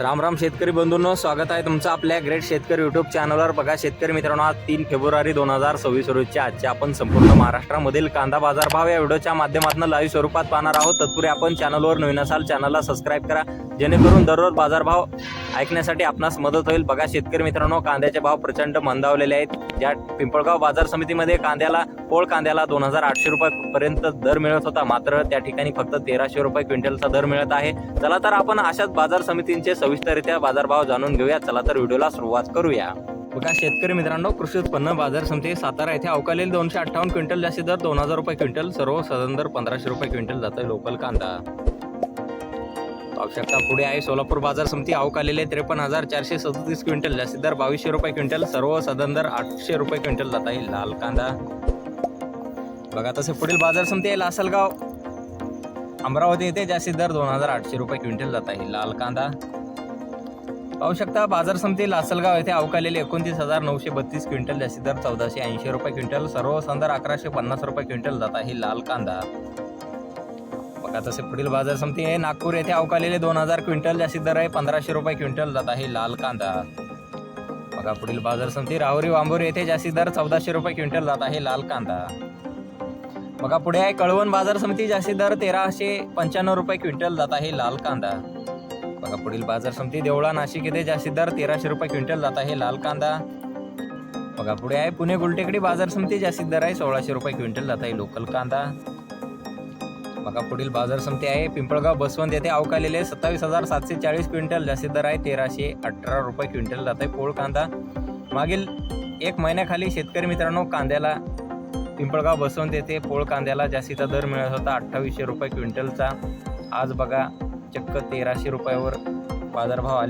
राम राम शेतकरी बंधूंनो स्वागत आहे तुमचं आपल्या ग्रेट शेतकरी युट्यूब चॅनलवर बघा शेतकरी मित्रांनो आज तीन फेब्रुवारी दोन हजार सव्वीस रोजच्या आजच्या आपण संपूर्ण महाराष्ट्रामधील कांदा बाजार भाव या व्हिडिओच्या माध्यमातून लाईव्ह स्वरूपात पाहणार आहोत. तत्पूर्वी आपण चॅनलवर नवीन असाल चॅनलला सबस्क्राईब करा. जेणेकरून दररोज बाजारभाव ऐकण्यासाठी आपणास मदत होईल. बघा शेतकरी मित्रांनो कांद्याचे भाव प्रचंड मंदावलेले आहेत. ज्या पिंपळगाव बाजार समितीमध्ये कांद्याला पोळ कांद्याला दोन हजार आठशे रुपयापर्यंत दर मिळत होता. मात्र त्या ठिकाणी फक्त तेराशे रुपये क्विंटलचा दर मिळत आहे. चला तर आपण अशाच बाजार समितींचे सविस्तरित्या बाजारभाव जाणून घेऊया. चला तर व्हिडिओला सुरुवात करूया. बघा शेतकरी मित्रांनो कृषी उत्पन्न बाजार समिती सातारा येथे अवकालेले दोनशे अठ्ठावन्न क्विंटल जास्तीत दर दोन हजार रुपये क्विंटल सर्व सदन दर पंधराशे रुपये क्विंटल जातोय लोकल कांदा. आवश्यकता पुढे आहे सोलापूर बाजार समिती अवकालेले त्रेपन्न हजार चारशे सदतीस क्विंटल जास्तीत दर बावीसशे रुपये क्विंटल सर्व सदन दर आठशे रुपये क्विंटल जात आहे लाल कांदा. बघा तसे पुढील बाजार समिती आहे लासलगाव. अमरावती येथे जास्तीत दर दोन हजार आठशे रुपये क्विंटल जात आहे लाल कांदा. पाहू शकता बाजार समिती लासलगाव येथे अवकालेले एकोणतीस हजार नऊशे बत्तीस क्विंटल जास्तीत दर चौदाशे ऐंशी रुपये क्विंटल सर्व संदर अकराशे पन्नास रुपये क्विंटल जात आहे लाल कांदा. बघा तसे पुढील बाजार समिती आहे. नागपूर येथे अवकालेले दोन हजार क्विंटल जास्तीत दर आहे पंधराशे रुपये क्विंटल जात आहे लाल कांदा. बघा पुढील बाजार समिती राहुरी वांबोरी येथे जास्तीत दर चौदाशे रुपये क्विंटल जात आहे लाल कांदा. बघा पुढे आहे कळवण बाजार समिती जास्तीत दर तेराशे पंच्याण्णव रुपये क्विंटल जात आहे लाल कांदा. बघा पुढील बाजार समिती देवळा नाशिक येथे जास्तीत दर तेराशे रुपये क्विंटल जात आहे लाल कांदा. बघा पुढे आहे पुणे गुलटेकडी बाजार समिती जास्तीत दर आहे सोळाशे रुपये क्विंटल जात आहे लोकल कांदा. बघा पुढील बाजार समिती आहे पिंपळगाव बसवंत येथे अवकालेले सत्तावीस हजार सातशे चाळीस क्विंटल जास्तीत दर आहे तेराशे अठरा रुपये क्विंटल जात आहे पोळ कांदा. मागील एक महिन्याखाली शेतकरी मित्रांनो कांद्याला पिंपळगाव बसवंत येथे पोळ कांद्याला जास्तीचा दर मिळत होता अठ्ठावीसशे रुपये क्विंटलचा. आज बघा चक्क तेराशे रुपयावर बाजारभाव आले.